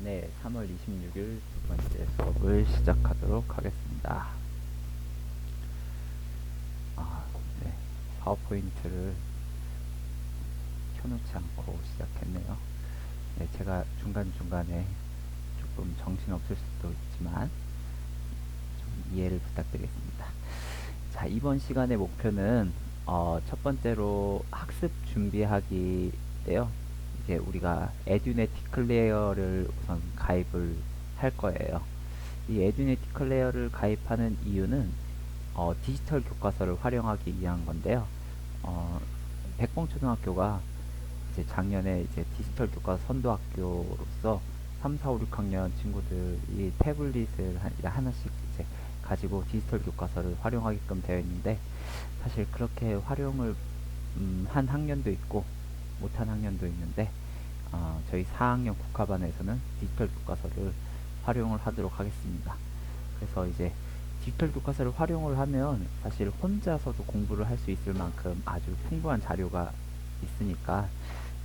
네, 3월 26일 두 번째 수업을 시작하도록 하겠습니다. 아, 네. 파워포인트를 켜놓지 않고 시작했네요. 네, 제가 중간중간에 조금 정신없을 수도 있지만 좀 이해를 부탁드리겠습니다. 자, 이번 시간의 목표는 어, 첫 번째로 학습 준비하기인데요. 이제 우리가 에듀네티 클레어를 우선 가입을 할 거예요. 이 에듀네티 클레어를 가입하는 이유는 어, 디지털 교과서를 활용하기 위한 건데요. 어, 백봉초등학교가 이제 작년에 이제 디지털 교과서 선도학교로서 3, 4, 5, 6학년 친구들이 태블릿을 하나씩 이제 가지고 디지털 교과서를 활용하게끔 되어 있는데 사실 그렇게 활용을 음, 한 학년도 있고 못한 학년도 있는데 어, 저희 4학년 국화반에서는 디지털 교과서를 활용을 하도록 하겠습니다. 그래서 이제 디지털 교과서를 활용을 하면 사실 혼자서도 공부를 할 수 있을 만큼 아주 풍부한 자료가 있으니까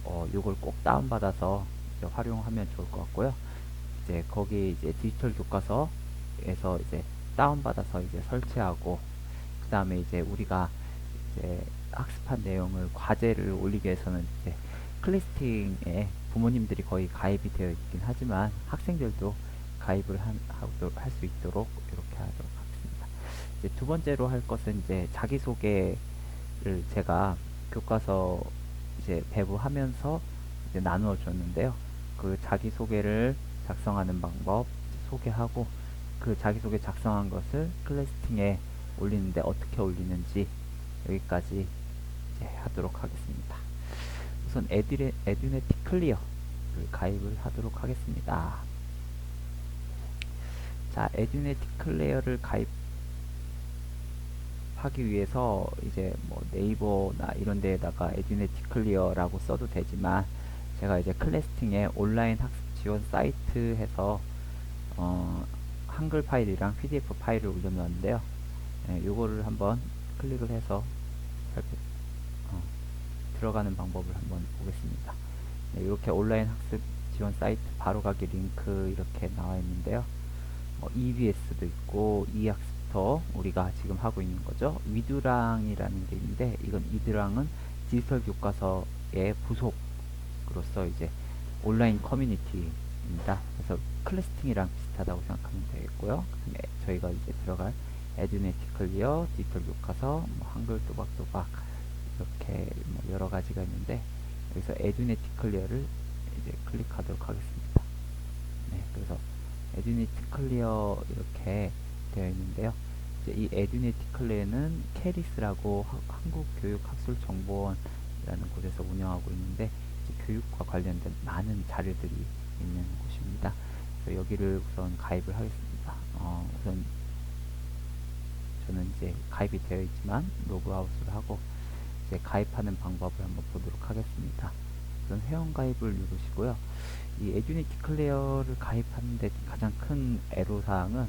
어, 요걸 꼭 다운받아서 활용하면 좋을 것 같고요. 이제 거기 이제 디지털 교과서에서 이제 다운받아서 이제 설치하고 그 다음에 이제 우리가 이제 학습한 내용을 과제를 올리기 위해서는 이제 클래스팅에 부모님들이 거의 가입이 되어 있긴 하지만 학생들도 가입을 할수 있도록 이렇게 하도록 하겠습니다. 이제 두 번째로 할 것은 이제 자기소개를 제가 교과서 이제 배부하면서 이제 나누어 줬는데요. 그 자기소개를 작성하는 방법 소개하고 그 자기소개 작성한 것을 클래스팅에 올리는데 어떻게 올리는지 여기까지 이제 하도록 하겠습니다. 우선 에듀레, 에듀네티 클리어를 가입을 하도록 하겠습니다. 자, 에듀네티 클리어를 가입하기 위해서 이제 뭐 네이버나 이런 데에다가 에듀네티 클리어라고 써도 되지만 제가 이제 클래스팅에 온라인 학습 지원 사이트 해서 어, 한글 파일이랑 PDF 파일을 올려놓았는데요. 네, 요거를 한번 클릭을 해서 살펴, 어, 들어가는 방법을 한번 보겠습니다. 네, 이렇게 온라인 학습 지원 사이트 바로가기 링크 이렇게 나와 있는데요. 어, EBS도 있고 e학습터 우리가 지금 하고 있는 거죠. 위드랑이라는 게 있는데 이건 이드랑은 디지털 교과서의 부속으로서 이제 온라인 커뮤니티입니다. 그래서 클래스팅이랑 비슷하다고 생각하면 되겠고요. 저희가 이제 들어갈 에듀네티 클리어, 디지털 교과서, 뭐 한글 또박또박 이렇게 뭐 여러 가지가 있는데 여기서 에듀네티 클리어를 이제 클릭하도록 하겠습니다. 네, 그래서 에듀네티 클리어 이렇게 되어 있는데요. 이제 이 에듀네티 클리어는 캐리스라고 한국교육학술정보원이라는 곳에서 운영하고 있는데 교육과 관련된 많은 자료들이 있는 곳입니다. 여기를 우선 가입을 하겠습니다. 어, 우선 저는 이제 가입이 되어 있지만 로그아웃을 하고 이제 가입하는 방법을 한번 보도록 하겠습니다. 우선 회원 가입을 누르시고요. 이 에듀니티 클레어를 가입하는데 가장 큰 애로사항은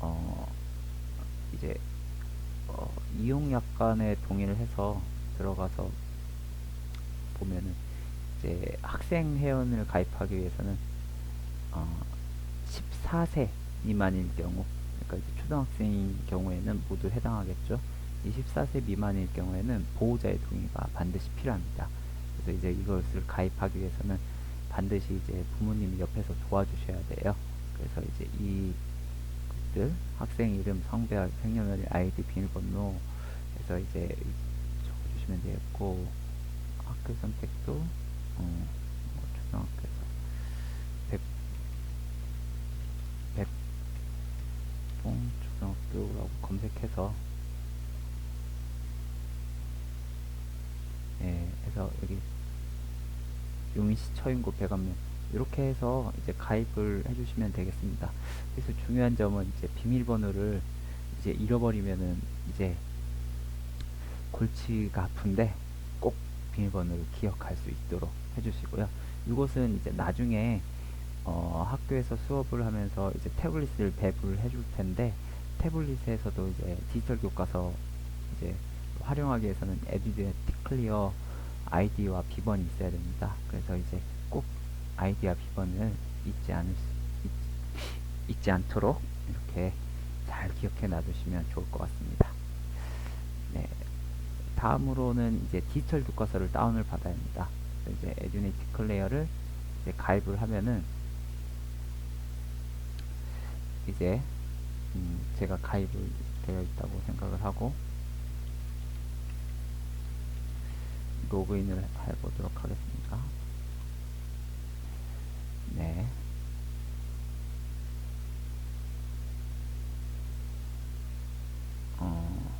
어 이제 어 이용 약관에 동의를 해서 들어가서 보면은 이제 학생 회원을 가입하기 위해서는 어 14세 미만일 경우 그러니까 초등학생인 경우에는 모두 해당하겠죠. 24세 미만일 경우에는 보호자의 동의가 반드시 필요합니다. 그래서 이제 이것을 가입하기 위해서는 반드시 이제 부모님이 옆에서 도와주셔야 돼요. 그래서 이제 이 것들 학생 이름, 성별, 생년월일, 아이디, 비밀번호 해서 이제 적어주시면 되겠고 학교 선택도 어, 뭐 초등학교에서 100, 100봉 초등학교라고 검색해서 예, 해서 여기 용인시 처인고 배관면 이렇게 해서 이제 가입을 해주시면 되겠습니다. 그래서 중요한 점은 이제 비밀번호를 이제 잃어버리면은 이제 골치가 아픈데 꼭 비밀번호를 기억할 수 있도록 해주시고요. 이것은 이제 나중에 어, 학교에서 수업을 하면서 이제 태블릿을 배부를 해줄 텐데 태블릿에서도 이제 디지털 교과서 이제 활용하기 위해서는 에듀데티 클리어 아이디와 비번이 있어야 됩니다. 그래서 이제 꼭 아이디와 비번을 잊지 않을 수, 잊, 잊지 않도록 이렇게 잘 기억해 놔두시면 좋을 것 같습니다. 네. 다음으로는 이제 디지털 교과서를 다운을 받아야 합니다. 이제 에듀네이티 클레어를 이제 가입을 하면은 이제 음, 제가 가입을 되어 있다고 생각을 하고 로그인을 해보도록 하겠습니다. 네. 어,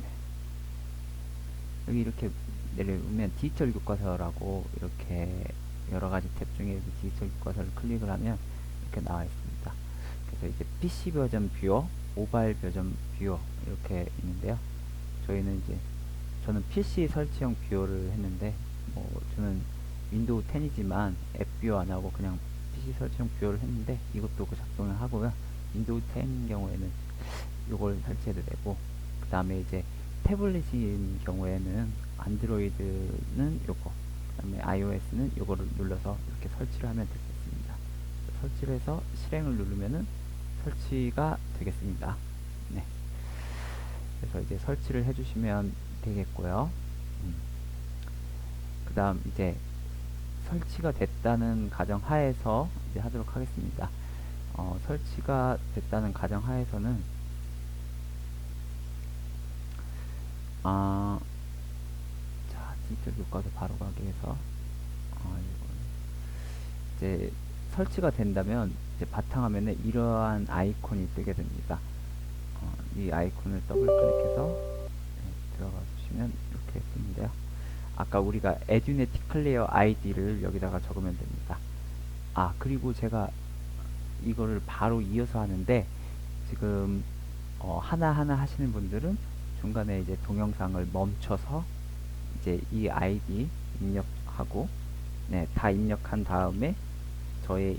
네. 여기 이렇게 내려오면 디지털 교과서라고 이렇게 여러 가지 탭 중에 디지털 교과서를 클릭을 하면 이렇게 나와 있습니다. 그래서 이제 PC 버전 뷰어, 모바일 버전 뷰어 이렇게 있는데요. 저희는 이제 저는 PC 설치형 뷰어를 했는데 뭐 저는 윈도우 10이지만 앱 뷰어 안 하고 그냥 PC 설치형 뷰어를 했는데 이것도 그 작동을 하고요. 윈도우 10인 경우에는 이걸 설치해도 되고 그 다음에 이제 태블릿인 경우에는 안드로이드는 요거 그 다음에 iOS는 요거를 눌러서 이렇게 설치를 하면 되겠습니다. 설치를 해서 실행을 누르면은 설치가 되겠습니다. 네. 그래서 이제 설치를 해주시면 되겠고요. 음. 그 다음 이제 설치가 됐다는 가정 하에서 이제 하도록 하겠습니다. 어, 설치가 됐다는 가정 하에서는 아, 자, 디지털 교과서 바로 가기 위해서 아, 이제 설치가 된다면 이제 바탕화면에 이러한 아이콘이 뜨게 됩니다. 어, 이 아이콘을 더블 클릭해서 네, 들어가 주시면 이렇게 뜨는데요. 아까 우리가 에듀네티 클리어 아이디를 여기다가 적으면 됩니다. 아 그리고 제가 이거를 바로 이어서 하는데 지금 어, 하나하나 하시는 분들은 중간에 이제 동영상을 멈춰서 이제 이 아이디 입력하고 네, 다 입력한 다음에 저의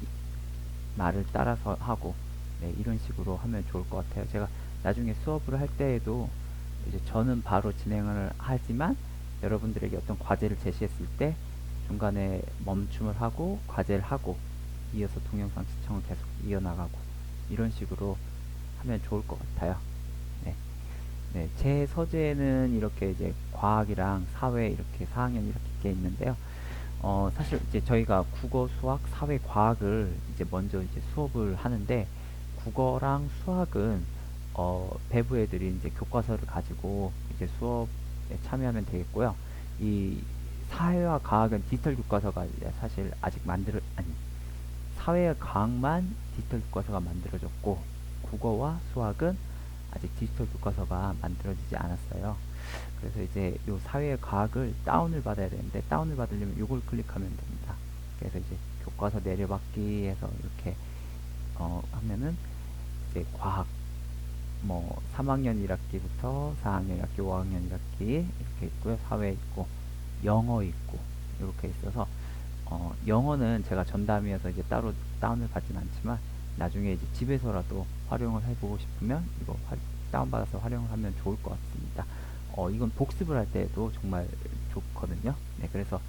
말을 따라서 하고 네, 이런 식으로 하면 좋을 것 같아요. 제가 나중에 수업을 할 때에도 이제 저는 바로 진행을 하지만 여러분들에게 어떤 과제를 제시했을 때 중간에 멈춤을 하고 과제를 하고 이어서 동영상 시청을 계속 이어나가고 이런 식으로 하면 좋을 것 같아요. 네. 네, 제 서재에는 이렇게 이제 과학이랑 사회 이렇게 4학년 이렇게 돼 있는데요. 어, 사실 이제 저희가 국어, 수학, 사회, 과학을 이제 먼저 이제 수업을 하는데 국어랑 수학은 어, 배부 애들이 이제 교과서를 가지고 이제 수업에 참여하면 되겠고요. 이 사회와 과학은 디지털 교과서가 사실 아직 만들어 아니 사회와 과학만 디지털 교과서가 만들어졌고 국어와 수학은 아직 디지털 교과서가 만들어지지 않았어요. 그래서 이제 요 사회 과학을 다운을 받아야 되는데 다운을 받으려면 요걸 클릭하면 됩니다. 그래서 이제 교과서 내려받기 해서 이렇게 어 하면은 이제 과학 뭐 3학년 1학기부터 4학년 1학기, 5학년 1학기 이렇게 있고요. 사회 있고 영어 있고 이렇게 있어서 어 영어는 제가 전담이어서 이제 따로 다운을 받진 않지만 나중에 이제 집에서라도 활용을 해보고 싶으면 이거 화, 다운받아서 활용을 하면 좋을 것 같습니다. 어, 이건 복습을 할 때도 정말 좋거든요. 네, 그래서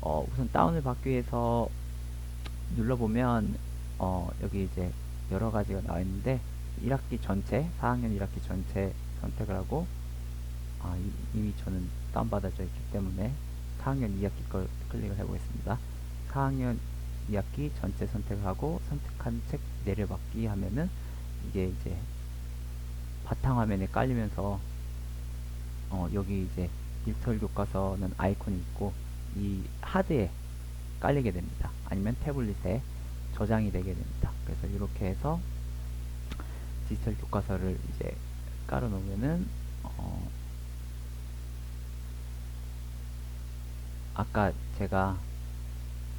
어, 우선 다운을 받기 위해서 눌러보면 어, 여기 이제 여러 가지가 나와 있는데 1학기 전체, 4학년 1학기 전체 선택을 하고 아, 이, 미 저는 다운받아져 있기 때문에 4학년 2학기 걸 클릭을 해보겠습니다. 4학년 2학기 전체 선택하고 선택한 책 내려받기 하면은 이게 이제 바탕화면에 깔리면서 어, 여기 이제 디지털 교과서는 아이콘이 있고 이 하드에 깔리게 됩니다. 아니면 태블릿에 저장이 되게 됩니다. 그래서 이렇게 해서 디지털 교과서를 이제 깔아 놓으면은 어, 아까 제가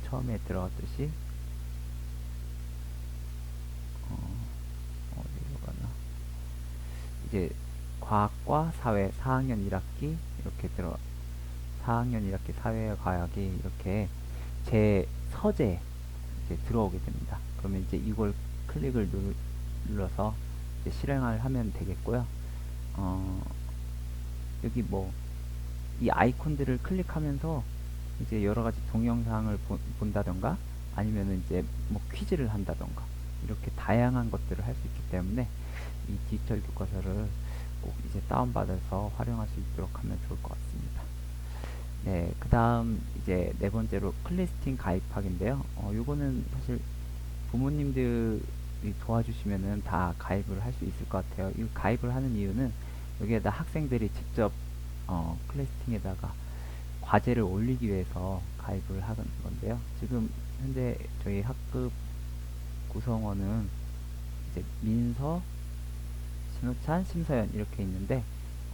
처음에 들어갔듯이 어, 어디로 가나 이제 과학과 사회 4학년 1학기 이렇게 들어 4학년 1학기 사회와 과학이 이렇게 제 서재 이제 들어오게 됩니다. 그러면 이제 이걸 클릭을 누, 눌러서 이제 실행을 하면 되겠고요. 어, 여기 뭐 이 아이콘들을 클릭하면서 이제 여러 가지 동영상을 보, 본다던가 아니면은 이제 뭐 퀴즈를 한다던가 이렇게 다양한 것들을 할 수 있기 때문에 이 디지털 교과서를 꼭 이제 다운받아서 활용할 수 있도록 하면 좋을 것 같습니다. 네, 그 다음 이제 네 번째로 클래스팅 가입하기인데요. 어, 요거는 사실 부모님들이 도와주시면은 다 가입을 할 수 있을 것 같아요. 이 가입을 하는 이유는 여기에다 학생들이 직접 어, 클래스팅에다가 과제를 올리기 위해서 가입을 하는 건데요. 지금 현재 저희 학급 구성원은 이제 민서, 신호찬, 심서연 이렇게 있는데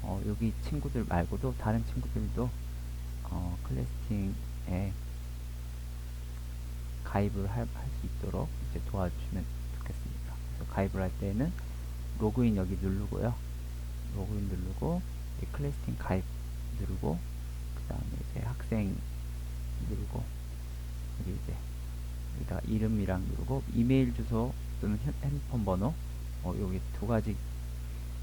어, 여기 친구들 말고도 다른 친구들도 어, 클래스팅에 가입을 할 수 있도록 이제. 그래서 가입을 할 때는 로그인 여기 누르고요. 로그인 누르고 이 클래스팅 가입 누르고 그 다음에 이제 학생 누르고 여기 이제 여기다가 이름이랑 누르고 이메일 주소 또는 핸- 핸드폰 번호 어, 여기 두 가지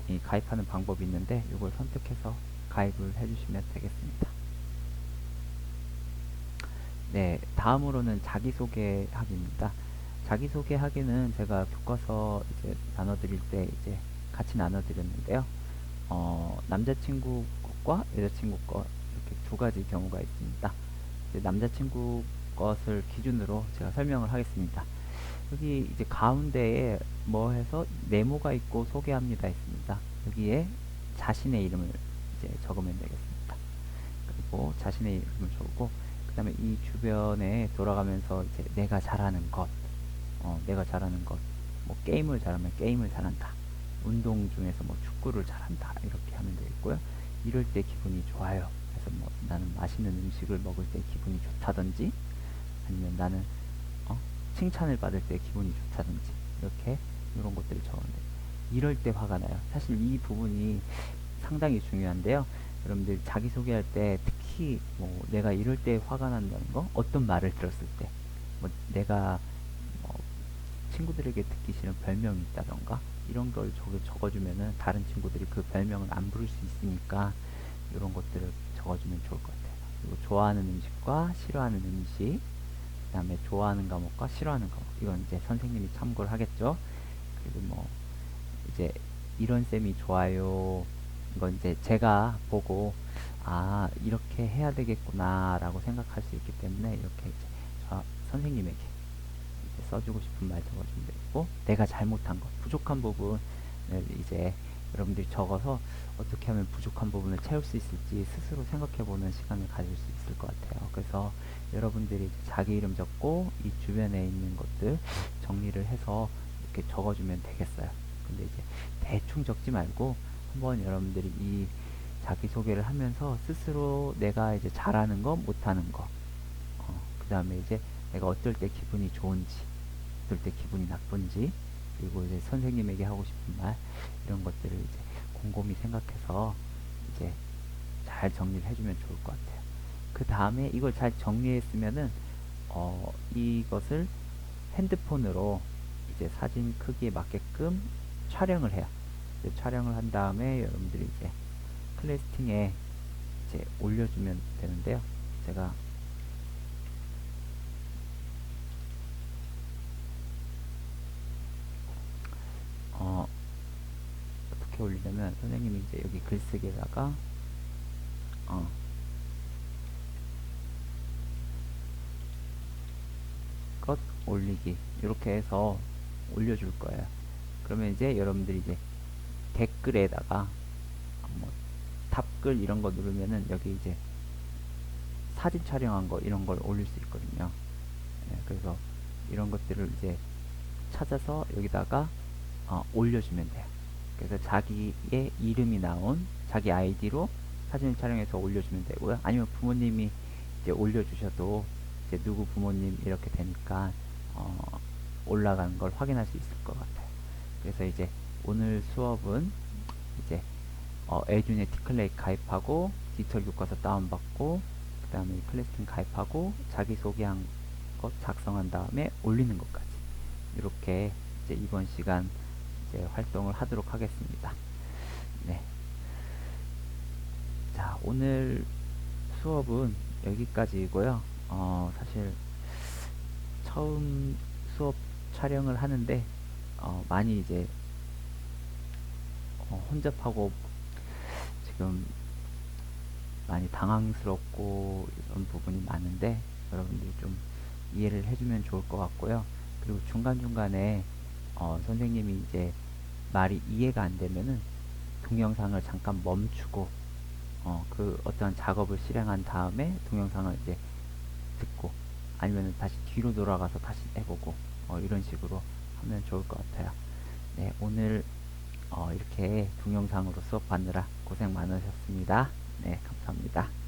이 가입하는 방법이 있는데 이걸 선택해서 가입을 해주시면 되겠습니다. 네, 다음으로는 자기소개하기입니다. 자기소개하기는 제가 교과서 이제 나눠드릴 때 이제 같이 나눠드렸는데요. 어, 남자친구 것과 여자친구 것 이렇게 두 가지 경우가 있습니다. 남자친구 것을 기준으로 제가 설명을 하겠습니다. 여기 이제 가운데에 뭐 해서 네모가 있고 소개합니다 있습니다. 여기에 자신의 이름을 이제 적으면 되겠습니다. 그리고 자신의 이름을 적고 그 다음에 이 주변에 돌아가면서 이제 내가 잘하는 것, 어, 내가 잘하는 것, 뭐 게임을 잘하면 게임을 잘한다. 운동 중에서 뭐 축구를 잘한다. 이렇게 하면 되겠고요. 이럴 때 기분이 좋아요. 그래서 뭐 나는 맛있는 음식을 먹을 때 기분이 좋다든지 아니면 나는 어? 칭찬을 받을 때 기분이 좋다든지 이렇게 이런 것들을 돼요. 이럴 때 화가 나요. 사실 이 부분이 상당히 중요한데요. 여러분들 자기소개할 때 특히 뭐 내가 이럴 때 화가 난다는 거 어떤 말을 들었을 때 뭐 내가 뭐 친구들에게 듣기 싫은 별명이 있다던가 이런 걸 적어주면은 다른 친구들이 그 별명을 안 부를 수 있으니까 이런 것들을 적어주면 좋을 것 같아요. 그리고 좋아하는 음식과 싫어하는 음식 그 다음에 좋아하는 과목과 싫어하는 과목 이건 이제 선생님이 참고를 하겠죠. 그리고 뭐 이제 이런 쌤이 좋아요. 이건 이제 제가 보고 아 이렇게 해야 되겠구나 라고 생각할 수 있기 때문에 이렇게 이제 저 선생님에게 써주고 싶은 말 적어주면 되고 내가 잘못한 것 부족한 부분을 이제 여러분들이 적어서 어떻게 하면 부족한 부분을 채울 수 있을지 스스로 생각해보는 시간을 가질 수 있을 것 같아요. 그래서 여러분들이 자기 이름 적고 이 주변에 있는 것들 정리를 해서 이렇게 적어주면 되겠어요. 근데 이제 대충 적지 말고 한번 여러분들이 이 자기소개를 하면서 스스로 내가 이제 잘하는 거, 못하는 거, 어, 그 다음에 이제 내가 어떨 때 기분이 좋은지, 어떨 때 기분이 나쁜지, 그리고 이제 선생님에게 하고 싶은 말, 이런 것들을 이제 곰곰이 생각해서 이제 잘 정리를 해주면 좋을 것 같아요. 그 다음에 이걸 잘 정리했으면은, 어, 이것을 핸드폰으로 이제 사진 크기에 맞게끔 촬영을 해요. 촬영을 한 다음에 여러분들이 이제 클래스팅에 이제 올려주면 되는데요. 제가 어 어떻게 올리냐면 선생님이 이제 여기 글쓰기에다가 어 것 올리기 이렇게 해서 올려줄 거예요. 그러면 이제 여러분들이 이제 댓글에다가 뭐 답글 이런 거 누르면은 여기 이제 사진 촬영한 거 이런 걸 올릴 수 있거든요. 예, 그래서 이런 것들을 이제 찾아서 여기다가 어, 올려주면 돼요. 그래서 자기의 이름이 나온 자기 아이디로 사진을 촬영해서 올려주면 되고요. 아니면 부모님이 이제 올려주셔도 이제 누구 부모님 이렇게 되니까 어, 올라가는 걸 확인할 수 있을 것 같아요. 그래서 이제 오늘 수업은 이제 어, 에듀네 티클레이 가입하고 디지털 교과서 다운받고 그 다음에 클래스팅 가입하고 자기소개한 것 작성한 다음에 올리는 것까지 이렇게 이제 이번 시간 이제 활동을 하도록 하겠습니다. 네. 자, 오늘 수업은 여기까지이고요. 어, 사실 처음 수업 촬영을 하는데 어, 많이 이제 어, 혼잡하고 지금 많이 당황스럽고 이런 부분이 많은데 여러분들이 좀 이해를 해주면 좋을 것 같고요. 그리고 중간중간에 어, 선생님이 이제 말이 이해가 안 되면은 동영상을 잠깐 멈추고 어, 그 어떠한 작업을 실행한 다음에 동영상을 이제 듣고 아니면 다시 뒤로 돌아가서 다시 해보고 어, 이런 식으로 하면 좋을 것 같아요. 네, 오늘 어, 이렇게 동영상으로 수업 받느라 고생 많으셨습니다. 네, 감사합니다.